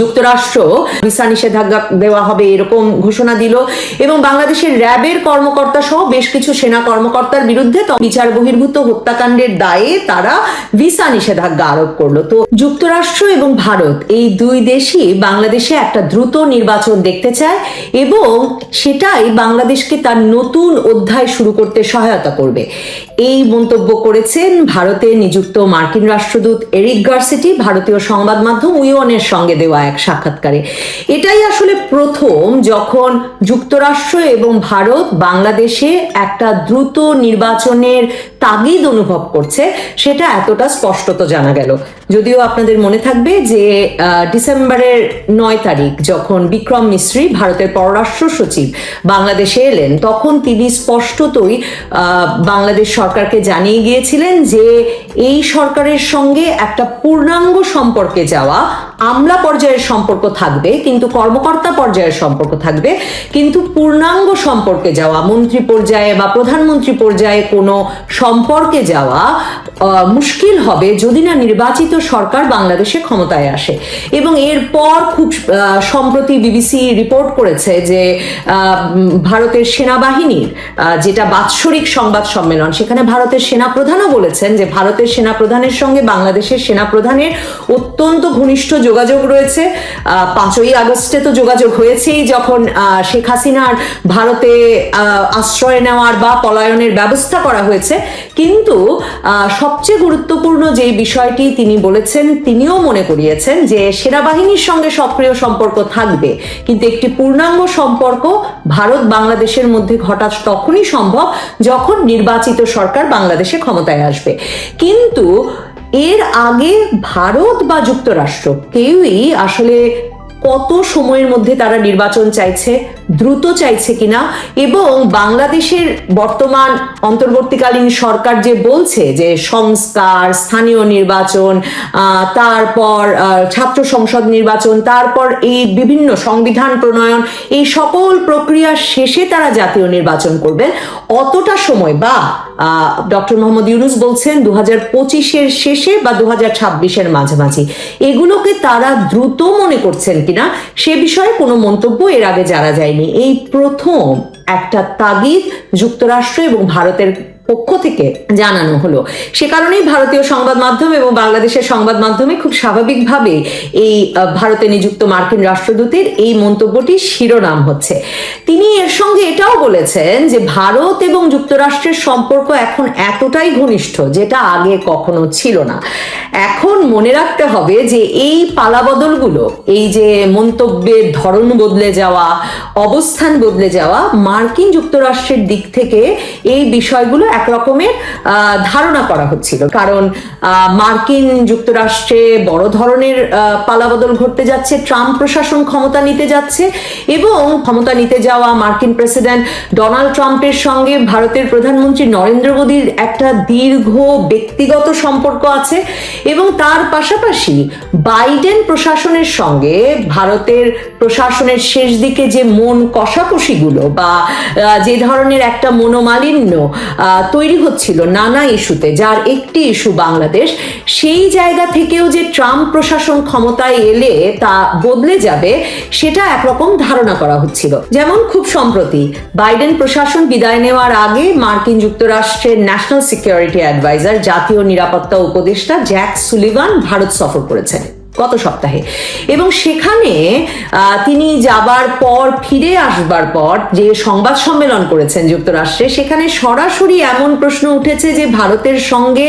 যুক্তরাষ্ট্র ভিসা নিষেধাজ্ঞা দেওয়া হবে এরকম ঘোষণা দিল। এবং বাংলাদেশের র্যাবের কর্মকর্তা সহ বেশ কিছু সেনা কর্মকর্তার বিরুদ্ধে বিচার বহির্ভূত হত্যাকাণ্ডের দায়ে তারা ভিসা নিষেধাজ্ঞা আরোপ করল। তো যুক্তরাষ্ট্র এবং ভারত, এই দুই দেশই বাংলাদেশে একটা দ্রুত নির্বাচন দেখতে চায় এবং সেটাই বাংলাদেশকে তার নতুন অধ্যায় শুরু করতে সহায়তা করবে। এই মন্তব্য করেছেন ভারতে নিযুক্ত মার্কিন রাষ্ট্রদূত এরিক গার্সেটি, ভারতীয় সংবাদ মাধ্যম উইওনের সঙ্গে দেওয়া এক সাক্ষাৎকারে। এটাই আসলে প্রথম যখন যুক্তরাষ্ট্র এবং ভারত বাংলাদেশে একটা দ্রুত নির্বাচনের তাগিদ অনুভব করছে, সেটা এতটা স্পষ্টত জানা গেল। যদিও আপনাদের মনে থাকবে যে ডিসেম্বরের নয় তারিখ যখন বিক্রম মিশ্রি ভারতের পররাষ্ট্র সচিব, বাংলাদেশে এলেন, তখন তিনি স্পষ্টতই বাংলাদেশ সরকারকে জানিয়ে গিয়েছিলেন যে, এই সরকারের সঙ্গে একটা পূর্ণাঙ্গ সম্পর্কে যাওয়া, আমলা পর্যায়ের সম্পর্ক থাকবে, কিন্তু কর্মকর্তা পর্যায়ের সম্পর্ক থাকবে, কিন্তু পূর্ণাঙ্গ সম্পর্কে যাওয়া, মন্ত্রী পর্যায়ে বা প্রধানমন্ত্রী পর্যায়ে কোনো সম্পর্কে যাওয়া মুশকিল হবে যদি না নির্বাচিত সরকার বাংলাদেশে ক্ষমতায় আসে। এবং এরপর খুব সম্প্রতি বিবিসি রিপোর্ট করেছে যে ভারতের সেনাবাহিনীর যেটা বাৎসরিক সংবাদ সম্মেলন, সেখানে ভারতের সেনাপ্রধানও বলেছেন যে ভারতের সেনাপ্রধানের সঙ্গে বাংলাদেশের সেনাপ্রধানের অত্যন্ত ঘনিষ্ঠ যোগাযোগ রয়েছে। পাঁচই আগস্টে তো যোগাযোগ হয়েছেই যখন শেখ হাসিনার ভারতে আশ্রয় নেওয়ার বা পলায়নের ব্যবস্থা করা হয়েছে। কিন্তু সবচেয়ে গুরুত্বপূর্ণ যে বিষয়টি তিনি বলেছেন, তিনিও মনে করিয়েছেন যে সেনাবাহিনীর সঙ্গে সক্রিয় সম্পর্ক থাকবে। কিন্তু একটি পূর্ণাঙ্গ সম্পর্ক ভারত বাংলাদেশের মধ্যে ঘটা তখনই সম্ভব যখন নির্বাচিত সরকার বাংলাদেশে ক্ষমতায় আসবে। কিন্তু এর আগে ভারত বা যুক্তরাষ্ট্র কেউই আসলে কত সময়ের মধ্যে তারা নির্বাচন চাইছে দ্রুত চাইছে কিনা এবং বাংলাদেশের বর্তমান অন্তর্বর্তীকালীন সরকার যে বলছে যে সংস্কার, স্থানীয় নির্বাচন তারপর ছাত্র সংসদ নির্বাচন, তারপর এই বিভিন্ন সংবিধান প্রণয়ন, এই সকল প্রক্রিয়া শেষে তারা জাতীয় নির্বাচন করবেন। অতটা সময় বা ডক্টর মোহাম্মদ ইউনুস বলছেন দু হাজার পঁচিশের শেষে বা দু হাজার ছাব্বিশের মাঝামাঝি। এগুলোকে তারা দ্রুত মনে করছেন কিনা সে বিষয়ে কোনো মন্তব্য এর আগে জানা যায়নি। এই প্রথম একটা তাগিদ যুক্তরাষ্ট্র এবং ভারতের পক্ষ থেকে জানানো হলো। সে কারণেই ভারতীয় সংবাদ মাধ্যম এবং বাংলাদেশের সংবাদ মাধ্যমে খুব স্বাভাবিকভাবে এই ভারতে নিযুক্ত মার্কিন রাষ্ট্রদূতের এই মন্তব্যটি শিরোনাম হচ্ছে। তিনি এর সঙ্গে এটাও বলেছেন যে ভারত এবং যুক্তরাষ্ট্রের সম্পর্ক এখন এতটাই ঘনিষ্ঠ, যেটা আগে কখনো ছিল না। এখন মনে রাখতে হবে যে এই পালাবদলগুলো, এই যে মন্তব্যের ধরন বদলে যাওয়া, অবস্থান বদলে যাওয়া মার্কিন যুক্তরাষ্ট্রের দিক থেকে এই বিষয়গুলো একরকমের ধারণা করা হচ্ছিল। কারণ মার্কিন যুক্তরাষ্ট্রে বড় ধরনের পালাবদল ঘটতে যাচ্ছে, ট্রাম্প প্রশাসন ক্ষমতা নিতে যাচ্ছে এবং ক্ষমতা নিতে যাওয়া মার্কিন প্রেসিডেন্ট ডোনাল্ড ট্রাম্পের সঙ্গে ভারতের প্রধানমন্ত্রী নরেন্দ্র মোদীর একটা দীর্ঘ ব্যক্তিগত সম্পর্ক আছে এবং তার পাশাপাশি বাইডেন প্রশাসনের সঙ্গে ভারতের প্রশাসনের শেষ দিকে যে মন কষাকষিগুলো বা যে ধরনের একটা মনোমালিন্য তৈরি হচ্ছিল নানা ইস্যুতে, যার একটি ইস্যু বাংলাদেশ, সেই জায়গা থেকেও যে ট্রাম্প প্রশাসন ক্ষমতায় এলে তা বদলে যাবে, সেটা একরকম ধারণা করা হচ্ছিল। যেমন খুব সম্প্রতি, বাইডেন প্রশাসন বিদায় নেওয়ার আগে মার্কিন যুক্তরাষ্ট্রের ন্যাশনাল সিকিউরিটি অ্যাডভাইজার, জাতীয় নিরাপত্তা উপদেষ্টা জ্যাক সুলিভান ভারত সফর করেছেন। গত সপ্তাহে। এবং সেখানে তিনি যাবার পর, ফিরে আসবার পর যে সংবাদ সম্মেলন করেছেন যুক্তরাষ্ট্রে, সেখানে সরাসরি এমন প্রশ্ন উঠেছে যে ভারতের সঙ্গে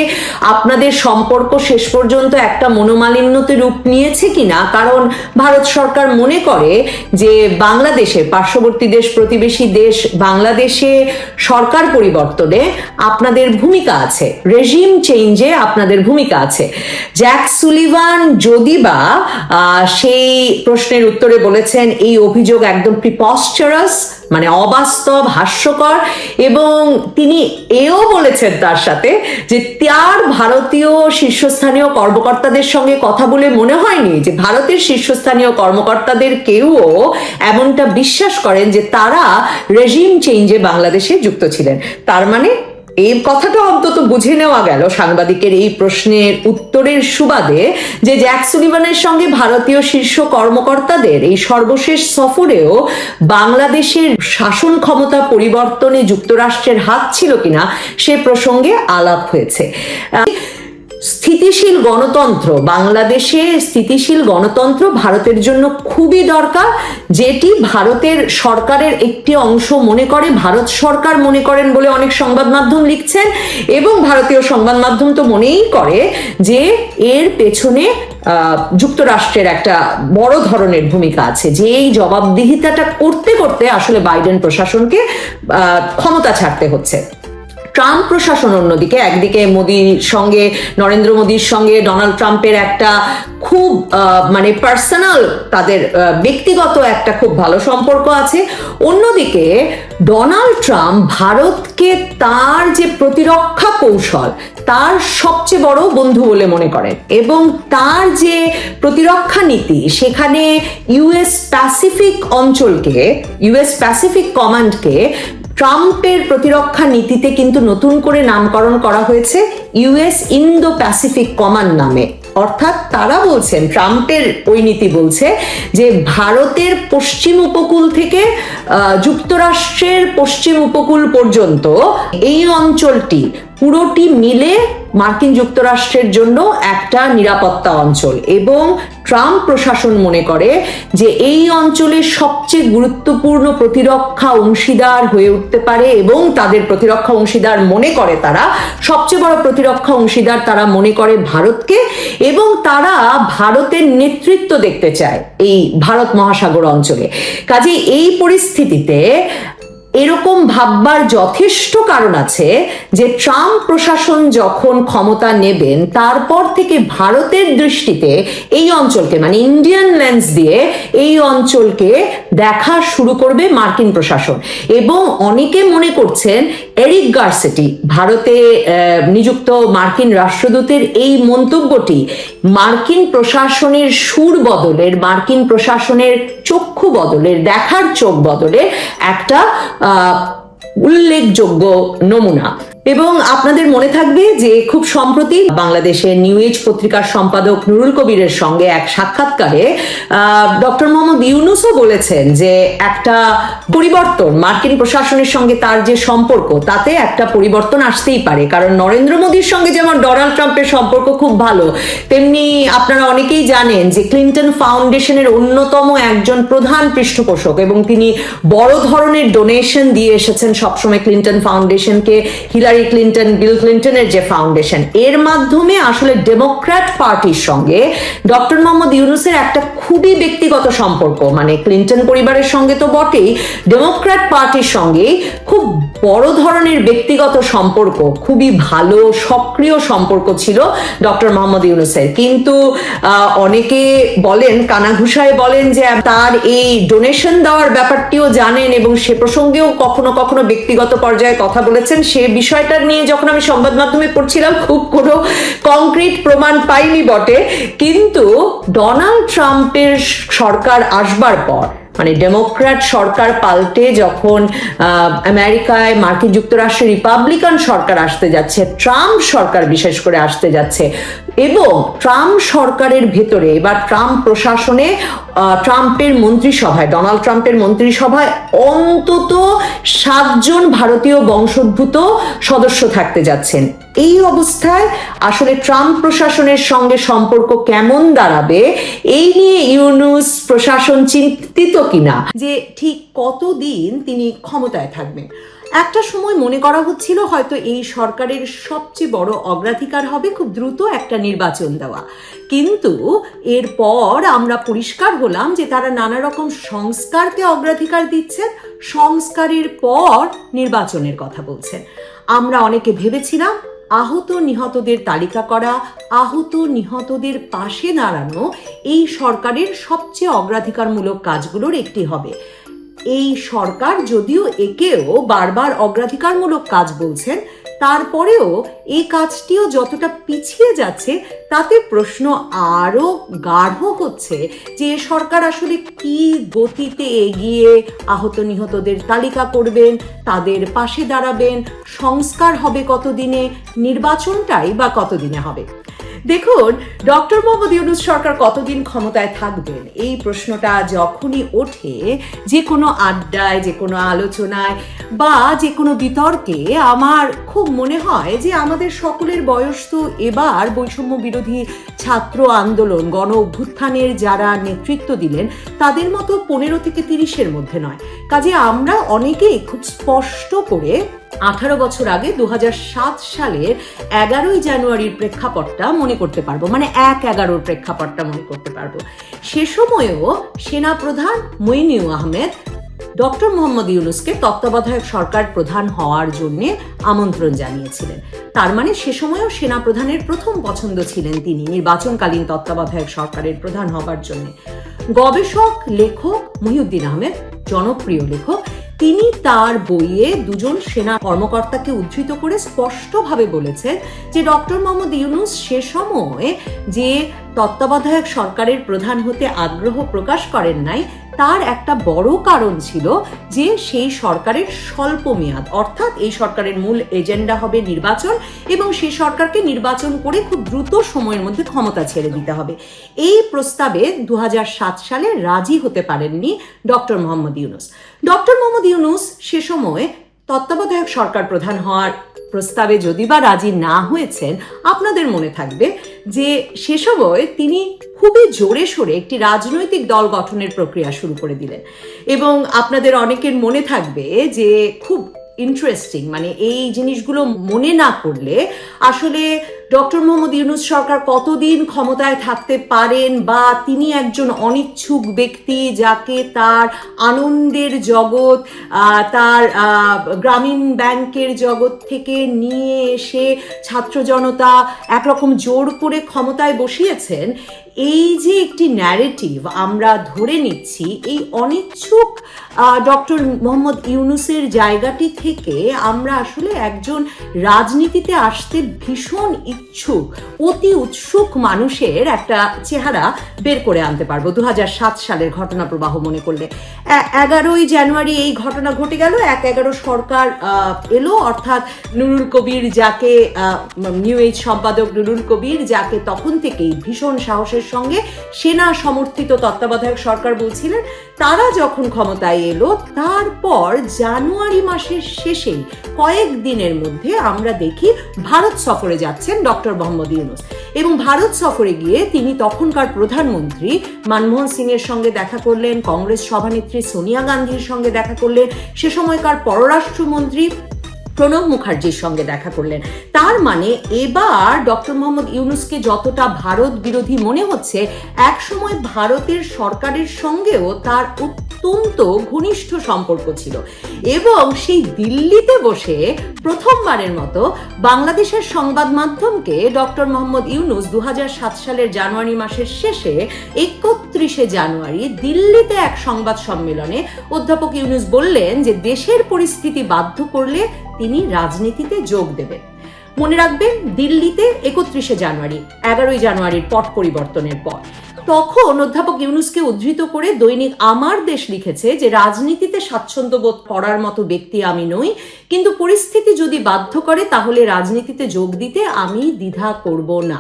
আপনাদের সম্পর্ক শেষ পর্যন্ত একটা মনোমালিন্যতে রূপ নিয়েছে কিনা। কারণ ভারত সরকার মনে করে যে বাংলাদেশে, পার্শ্ববর্তী দেশ, প্রতিবেশী দেশ, বাংলাদেশে সরকার পরিবর্তনে আপনাদের ভূমিকা আছে। রেজিম চেঞ্জে আপনাদের ভূমিকা আছে। জ্যাক সুলিভান যদি বা সেই প্রশ্নের উত্তরে বলেছেন, এই অভিযোগ একদম প্রিপস্টারাস মানে অবাস্তব, হাস্যকর। এবং তিনি এও বলেছেন তার সাথে যে তার ভারতীয় শীর্ষস্থানীয় কর্মকর্তাদের সঙ্গে কথা বলে মনে হয়নি যে ভারতের শীর্ষস্থানীয় কর্মকর্তাদের কেউও এমনটা বিশ্বাস করেন যে তারা রেজিম চেঞ্জে বাংলাদেশে যুক্ত ছিলেন। তার মানে এই কথাটা অন্তত বুঝে নেওয়া গেল সাংবাদিকের এই প্রশ্নের উত্তরের সুবাদে যে জ্যাক সুলিভানের সঙ্গে ভারতীয় শীর্ষ কর্মকর্তাদের এই সর্বশেষ সফরেও বাংলাদেশের শাসন ক্ষমতা পরিবর্তনে যুক্তরাষ্ট্রের হাত ছিল কিনা সে প্রসঙ্গে আলাপ হয়েছে। স্থিতিশীল গণতন্ত্র, বাংলাদেশে স্থিতিশীল গণতন্ত্র ভারতের জন্য খুবই দরকার, যেটি ভারতের সরকারের একটি অংশ মনে করে, ভারত সরকার মনে করেন বলে অনেক সংবাদ মাধ্যম লিখছেন, এবং ভারতীয় সংবাদ মাধ্যম তো মনেই করে যে এর পেছনে যুক্তরাষ্ট্রের একটা বড় ধরনের ভূমিকা আছে, যে এই জবাবদিহিতাটা করতে করতে আসলে বাইডেন প্রশাসনকে ক্ষমতা ছাড়তে হচ্ছে। ট্রাম্প প্রশাসন অন্যদিকে, একদিকে মোদির সঙ্গে, নরেন্দ্র মোদির সঙ্গে ডোনাল্ড ট্রাম্পের একটা খুব মানে পার্সোনাল তাদের ব্যক্তিগত একটা খুব ভালো সম্পর্ক আছে। অন্যদিকে ডোনাল্ড ট্রাম্প ভারতকে তার যে প্রতিরক্ষা কৌশল, তার সবচেয়ে বড় বন্ধু বলে মনে করেন এবং তার যে প্রতিরক্ষা নীতি, সেখানে ইউএস প্যাসিফিক অঞ্চলকে ইউএস প্যাসিফিক কমান্ডকে ট্রাম্পের প্রতিরক্ষা নীতিতে কিন্তু নতুন করে নামকরণ করা হয়েছে ইউএস ইন্দো প্যাসিফিক কমান্ড নামে। অর্থাৎ তারা বলছেন, ট্রাম্পের ওই নীতি বলছে যে ভারতের পশ্চিম উপকূল থেকে যুক্তরাষ্ট্রের পশ্চিম উপকূল পর্যন্ত এই অঞ্চলটি পুরোটি মিলে মার্কিন যুক্তরাষ্ট্রের জন্য একটা নিরাপত্তা অঞ্চল এবং ট্রাম্প প্রশাসন মনে করে যে এই অঞ্চলের সবচেয়ে গুরুত্বপূর্ণ প্রতিরক্ষা অংশীদার হয়ে উঠতে পারে এবং তাদের প্রতিরক্ষা অংশীদার মনে করে তারা, সবচেয়ে বড় প্রতিরক্ষা অংশীদার তারা মনে করে ভারতকে এবং তারা ভারতের নেতৃত্ব দেখতে চায় এই ভারত মহাসাগর অঞ্চলে। কাজে এই পরিস্থিতিতে এরকম ভাববার যথেষ্ট কারণ আছে যে ট্রাম্প প্রশাসন যখন ক্ষমতা নেবেন, তারপর থেকে ভারতের দৃষ্টিতে এই অঞ্চলকে মানে ইন্ডিয়ান লেন্স দিয়ে এই অঞ্চলকে দেখা শুরু করবে মার্কিন প্রশাসন। এবং অনেকে মনে করছেন এরিক গার্সেটি, ভারতে নিযুক্ত মার্কিন রাষ্ট্রদূতের এই মন্তব্যটি মার্কিন প্রশাসনের সুর বদলের, মার্কিন প্রশাসনের চক্ষু বদলের, দেখার চোখ বদলের একটা উল্লেখযোগ্য নমুনা। এবং আপনাদের মনে থাকবে যে খুব সম্প্রতি বাংলাদেশের নিউ এজ পত্রিকার সম্পাদক নুরুল কবিরের সঙ্গে এক সাক্ষাৎকারে ডক্টর মোহাম্মদ ইউনুসও বলেছেন যে একটা পরিবর্তন মার্কিন প্রশাসনের সঙ্গে তার যে সম্পর্ক, তাতে একটা পরিবর্তন আসতেই পারে। কারণ নরেন্দ্র মোদীর সঙ্গে যেমন ডোনাল্ড ট্রাম্পের সম্পর্ক খুব ভালো, তেমনি আপনারা অনেকেই জানেন যে ক্লিন্টন ফাউন্ডেশনের অন্যতম একজন প্রধান পৃষ্ঠপোষক এবং তিনি বড় ধরনের ডোনেশন দিয়ে এসেছেন সবসময় ক্লিন্টন ফাউন্ডেশনকে হিলারি ক্লিন্টন, বিল ক্লিন্টনের যে ফাউন্ডেশন, এর মাধ্যমে আসলে ডেমোক্র্যাট পার্টির সঙ্গে ডক্টর মোহাম্মদ ইউনুসের একটা খুবই ব্যক্তিগত সম্পর্ক মানে ক্লিন্টন পরিবারের সঙ্গে তো বটেই, ডেমোক্র্যাট পার্টির সঙ্গে খুব বড় ধরনের ব্যক্তিগত সম্পর্ক, খুবই ভালো, সক্রিয় সম্পর্ক ছিল ডক্টর মোহাম্মদ ইউনুসের। কিন্তু অনেকে বলেন, কানাঘুষায় বলেন যে তার এই ডোনেশন দেওয়ার ব্যাপারটিও জানেন এবং সে প্রসঙ্গেও কখনো কখনো ব্যক্তিগত পর্যায়ে কথা বলেছেন। সে বিষয়টা নিয়ে যখন আমি সংবাদ মাধ্যমে পড়ছিলাম, খুব কোনো কংক্রিট প্রমাণ পাইনি বটে। কিন্তু, ডোনাল্ড ট্রাম্পের সরকার আসবার পর মানে ডেমোক্র্যাট সরকার পাল্টে যখন আমেরিকায় মার্কিন যুক্তরাষ্ট্রে রিপাবলিকান সরকার আসতে যাচ্ছে, ট্রাম্প সরকার বিশেষ করে আসতে যাচ্ছে এবং ট্রাম্প সরকারের ভেতরে বা ট্রাম্প প্রশাসনে ট্রাম্পের মন্ত্রিসভায়, ডোনাল্ড ট্রাম্পের মন্ত্রিসভায় অন্তত সাতজন ভারতীয় বংশোদ্ভূত সদস্য থাকতে যাচ্ছেন। এই অবস্থায় আসলে ট্রাম্প প্রশাসনের সঙ্গে সম্পর্ক কেমন দাঁড়াবে, এই নিয়ে ইউনুস প্রশাসন চিন্তিত কিনা? যে ঠিক কতদিন তিনি ক্ষমতায় থাকবেন? একটা সময় মনে করা হচ্ছিল হয়তো এই সরকারের সবচেয়ে বড় অগ্রাধিকার হবে খুব দ্রুত একটা নির্বাচন দেওয়া। কিন্তু এরপর আমরা পরিষ্কার হলাম যে তারা নানা রকম সংস্কারকে অগ্রাধিকার দিচ্ছেন, সংস্কারের পর নির্বাচনের কথা বলছেন। আমরা অনেকে ভেবেছিলাম আহত নিহতদের তালিকা করা, আহত নিহতদের পাশে দাঁড়ানো এই সরকারের সবচেয়ে অগ্রাধিকারমূলক কাজগুলোর একটি হবে। এই সরকার যদিও একেও বারবার অগ্রাধিকারমূলক কাজ বলছেন, তারপরেও এই কাজটিও যতটা পিছিয়ে যাচ্ছে, তাতে প্রশ্ন আরও গাঢ় হচ্ছে যে সরকার আসলে কি গতিতে এগিয়ে আহত নিহতদের তালিকা করবেন, তাদের পাশে দাঁড়াবেন, সংস্কার হবে কতদিনে, নির্বাচনটাই বা কতদিনে হবে? দেখুন, ডক্টর মোহাম্মদ ইউনুস সরকার কতদিন ক্ষমতায় থাকবেন? এই প্রশ্নটা যখনই ওঠে, যে কোনো আড্ডায়, যে কোনো আলোচনায় বা যে কোনো বিতর্কে আমার খুব মনে হয় যে আমাদের সকলের বয়স তো এবার বৈষম্য বিরোধী ছাত্র আন্দোলন, গণ অভ্যুত্থানের যারা নেতৃত্ব দিলেন, তাদের মতো পনেরো থেকে তিরিশের মধ্যে নয়। কাজে আমরা অনেকেই খুব স্পষ্ট করে আঠারো বছর আগে দু হাজার সাত সালের এগারোই জানুয়ারির প্রেক্ষাপটটা মনে করতে পারব মানে এক এগারোর প্রেক্ষাপটটা মনে করতে পারব। সে সময়েও সেনাপ্রধান মইনিউ আহমেদ, ডক্টর মোহাম্মদ ইউনুসকে তত্ত্বাবধায়ক সরকার প্রধান হওয়ার জন্য আমন্ত্রণ জানিয়েছিলেন। তার মানে সে সময়েও সেনাপ্রধানের প্রথম পছন্দ ছিলেন তিনি, নির্বাচনকালীন তত্ত্বাবধায়ক সরকারের প্রধান হবার জন্য। গবেষক, লেখক মহিউদ্দিন আহমেদ, জনপ্রিয় লেখক তিনি তার বইয়ে দুজন সেনা কর্মকর্তাকে উদ্ধৃত করে স্পষ্টভাবে বলেছেন যে ডক্টর মোহাম্মদ ইউনুস সে সময় যে তত্ত্বাবধায়ক সরকারের প্রধান হতে আগ্রহ প্রকাশ করেন নাই তার একটা বড় কারণ ছিল যে সেই সরকারের স্বল্প মেয়াদ, অর্থাৎ এই সরকারের মূল এজেন্ডা হবে নির্বাচন এবং সেই সরকারকে নির্বাচন করে খুব দ্রুত সময়ের মধ্যে ক্ষমতা ছেড়ে দিতে হবে। এই প্রস্তাবে দু হাজার সাত সালে রাজি হতে পারেননি ডক্টর মোহাম্মদ ইউনুস। ডক্টর মোহাম্মদ ইউনুস সে সময় তত্ত্বাবধায়ক সরকার প্রধান হওয়ার প্রস্তাবে যদি বা রাজি না হয়েছেন, আপনাদের মনে থাকবে যে সে সময় তিনি খুবই জোরে সোরে একটি রাজনৈতিক দল গঠনের প্রক্রিয়া শুরু করে দিলেন। এবং আপনাদের অনেকের মনে থাকবে যে খুব ইন্টারেস্টিং মানে এই জিনিসগুলো মনে না করলে আসলে ডক্টর মোহাম্মদ ইউনুস সরকার কতদিন ক্ষমতায় থাকতে পারেন বা তিনি একজন অনিচ্ছুক ব্যক্তি যাকে তার আনন্দের জগৎ তার গ্রামীণ ব্যাংকের জগৎ থেকে নিয়ে এসে ছাত্র জনতা একরকম জোর করে ক্ষমতায় বসিয়েছেন, এই যে একটি ন্যারেটিভ আমরা ধরে নিচ্ছি, এই অনিচ্ছুক ডক্টর মোহাম্মদ ইউনুসের জায়গাটি থেকে আমরা আসলে একজন রাজনীতিতে আসতে ভীষণ ইচ্ছুক অতি উৎসুক মানুষের একটা চেহারা বের করে আনতে পারব। দু হাজার সাত সালের ঘটনা প্রবাহ মনে করলে। এগারোই জানুয়ারি এই ঘটনা ঘটে গেল। এক এগারো সরকার এলো। অর্থাৎ নুরুল কবির যাকে নিউ এজ সম্পাদক নুরুল কবির যাকে তখন থেকেই ভীষণ সাহসের সঙ্গে সেনা সমর্থিত তত্ত্বাবধায়ক সরকার বলছিলেন, তারা যখন ক্ষমতায় এলো, তারপর জানুয়ারি মাসের শেষেই কয়েক দিনের মধ্যে আমরা দেখি ভারত সফরে যাচ্ছেন ডক্টর মোহাম্মদ ইউনুস। এবং ভারত সফরে গিয়ে তিনি তখনকার প্রধানমন্ত্রী মনমোহন সিং এর সঙ্গে দেখা করলেন, কংগ্রেস সভানেত্রী সোনিয়া গান্ধীর সঙ্গে দেখা করলেন, সে সময়কার পররাষ্ট্রমন্ত্রী প্রণব মুখার্জির সঙ্গে দেখা করলেন। তার মানে এবার ডক্টর মোহাম্মদ ইউনুসকে যতটা ভারত বিরোধী মনে হচ্ছে এক সময় ভারতের সরকারের সঙ্গেও তার অত্যন্ত ঘনিষ্ঠ সম্পর্ক ছিল। এবং সেই দিল্লিতে বসে প্রথমবারের মতো বাংলাদেশের সংবাদ মাধ্যমকে ডক্টর মোহাম্মদ ইউনুস দু সালের জানুয়ারি মাসের শেষে একত্রিশে জানুয়ারি দিল্লিতে এক সংবাদ সম্মেলনে অধ্যাপক ইউনুস বললেন যে দেশের পরিস্থিতি বাধ্য করলে তিনি রাজনীতিতে যোগ দেবেন। মনে রাখবেন, দিল্লিতে একত্রিশে জানুয়ারি, এগারোই জানুয়ারির পট পরিবর্তনের পর। তখন অধ্যাপক ইউনুসকে উদ্ধৃত করে দৈনিক আমার দেশ লিখেছে যে, রাজনীতিতে স্বাচ্ছন্দ্য বোধ করার মতো ব্যক্তি আমি নই। কিন্তু পরিস্থিতি যদি বাধ্য করে, তাহলে রাজনীতিতে যোগ দিতে আমি দ্বিধা করব না।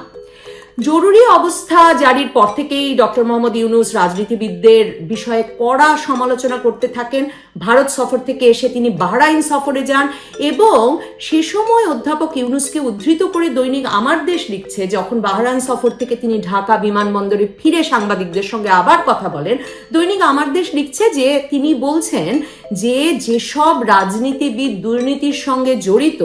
জরুরি অবস্থা জারির পর থেকেই ডক্টর মোহাম্মদ ইউনুস রাজনীতিবিদদের বিষয়ে কড়া সমালোচনা করতে থাকেন। ভারত সফর থেকে এসে তিনি বাহরাইন সফরে যান এবং সে সময় অধ্যাপক ইউনুসকে উদ্ধৃত করে দৈনিক আমার দেশ লিখছে, যখন বাহরাইন সফর থেকে তিনি ঢাকা বিমানবন্দরে ফিরে সাংবাদিকদের সঙ্গে আবার কথা বলেন। দৈনিক আমার দেশ লিখছে যে তিনি বলছেন যে যেসব রাজনীতিবিদ দুর্নীতির সঙ্গে জড়িত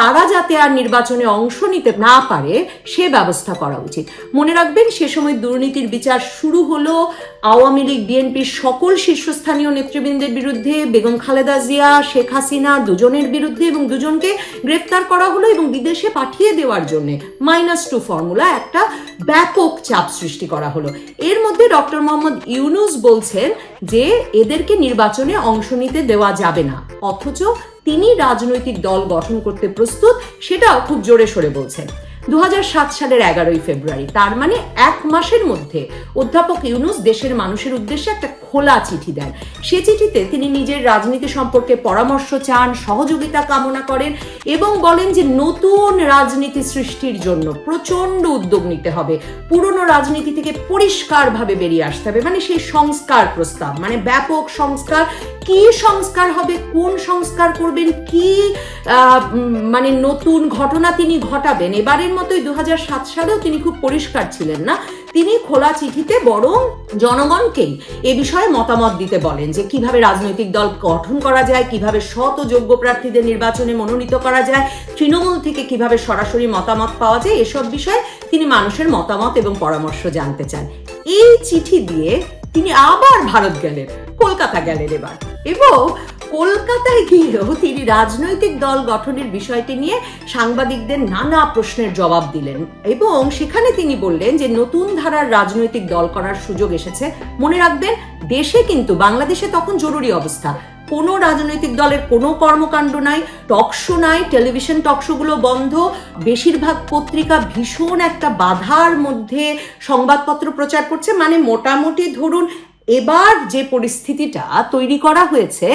তারা যাতে আর নির্বাচনে অংশ নিতে না পারে, সে ব্যবস্থা করা উচিত। মনে রাখবেন, সে সময় দুর্নীতির বিচার শুরু হলো আওয়ামী লীগ, বিএনপির সকল শীর্ষস্থানীয় নেতৃবৃন্দের বিরুদ্ধে, বেগম খালেদা জিয়া, শেখ হাসিনা দুজনের বিরুদ্ধে এবং দুজনকে গ্রেফতার করা হলো এবং বিদেশে পাঠিয়ে দেওয়ার জন্য মাইনাস টু ফর্মুলা একটা ব্যাপক চাপ সৃষ্টি করা হলো। এর মধ্যে ডক্টর মোহাম্মদ ইউনুস বলছেন যে, এদেরকে নির্বাচনে অংশ নিতে দেওয়া যাবে না। অথচ তিনি রাজনৈতিক দল গঠন করতে প্রস্তুত, সেটাও খুব জোরে সরে বলছেন দু হাজার সাত সালের এগারোই ফেব্রুয়ারি, তার মানে এক মাসের মধ্যে, অধ্যাপক ইউনুস দেশের মানুষের উদ্দেশ্যে একটা খোলা চিঠি দেন। সে চিঠিতে তিনি নিজের রাজনীতি সম্পর্কে পরামর্শ চান, সহযোগিতা কামনা করেন এবং বলেন যে নতুন রাজনীতি সৃষ্টির জন্য প্রচণ্ড উদ্যোগ নিতে হবে। পুরনো রাজনীতি থেকে পরিষ্কারভাবে বেরিয়ে আসতে হবে। মানে সেই সংস্কার প্রস্তাব মানে ব্যাপক সংস্কার। কি সংস্কার হবে, কোন সংস্কার করবেন, কি মানে নতুন ঘটনা তিনি ঘটাবেন, এবারের মতোই দু হাজার সাত সালেও তিনি খুব পরিষ্কার ছিলেন না। তিনি খোলা চিঠিতে বরং জনগণকেই এ বিষয়ে মতামত দিতে বলেন যে কীভাবে রাজনৈতিক দল গঠন করা যায়, কীভাবে শত যোগ্য প্রার্থীদের নির্বাচনে মনোনীত করা যায়, তৃণমূল থেকে কীভাবে সরাসরি মতামত পাওয়া যায়, এসব বিষয়ে তিনি মানুষের মতামত এবং পরামর্শ জানতে চান। এই চিঠি দিয়ে তিনি আবার ভারত গেলেন, কলকাতা গেলেন এবার। এবং কলকাতায় গিয়েও তিনি রাজনৈতিক দল গঠনের বিষয়টি নিয়ে সাংবাদিকদের নানা প্রশ্নের জবাব দিলেন। এবং সেখানে তিনি বললেন যে, নতুন ধারার রাজনৈতিক দল করার সুযোগ এসেছে। মনে রাখবেন, দেশে কিন্তু বাংলাদেশে তখন জরুরি অবস্থা। কোনো রাজনৈতিক দলের কোনো কর্মকাণ্ড নাই টকশো নাই, টেলিভিশন টকশোগুলো বন্ধ। বেশিরভাগ পত্রিকা ভীষণ একটা বাধার মধ্যে সংবাদপত্র প্রচার করছে। মানে মোটামুটি ধরুন এবার যে পরিস্থিতিটা তৈরি করা হয়েছে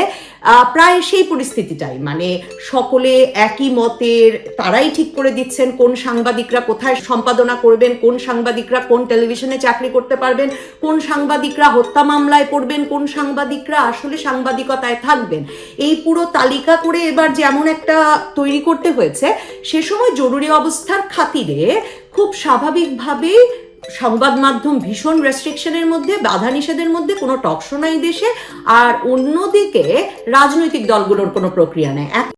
প্রায় সেই পরিস্থিতিটাই। মানে সকলে একই মতের, তারাই ঠিক করে দিচ্ছেন কোন সাংবাদিকরা কোথায় সম্পাদনা করবেন, কোন সাংবাদিকরা কোন টেলিভিশনে চাকরি করতে পারবেন, কোন সাংবাদিকরা হত্যা মামলায় পড়বেন, কোন সাংবাদিকরা আসলে সাংবাদিকতায় থাকবেন। এই পুরো তালিকা করে এবার যেমন একটা তৈরি করতে হয়েছে, সে সময় জরুরি অবস্থার খাতিরে খুব স্বাভাবিকভাবেই সংবাদ মাধ্যম ভীষণ রেস্ট্রিকশনের মধ্যে বাধা নিষেধের মধ্যে, কোনো টকশো নাই দেশে, আর অন্যদিকে রাজনৈতিক দলগুলোর কোনো প্রক্রিয়া নেই।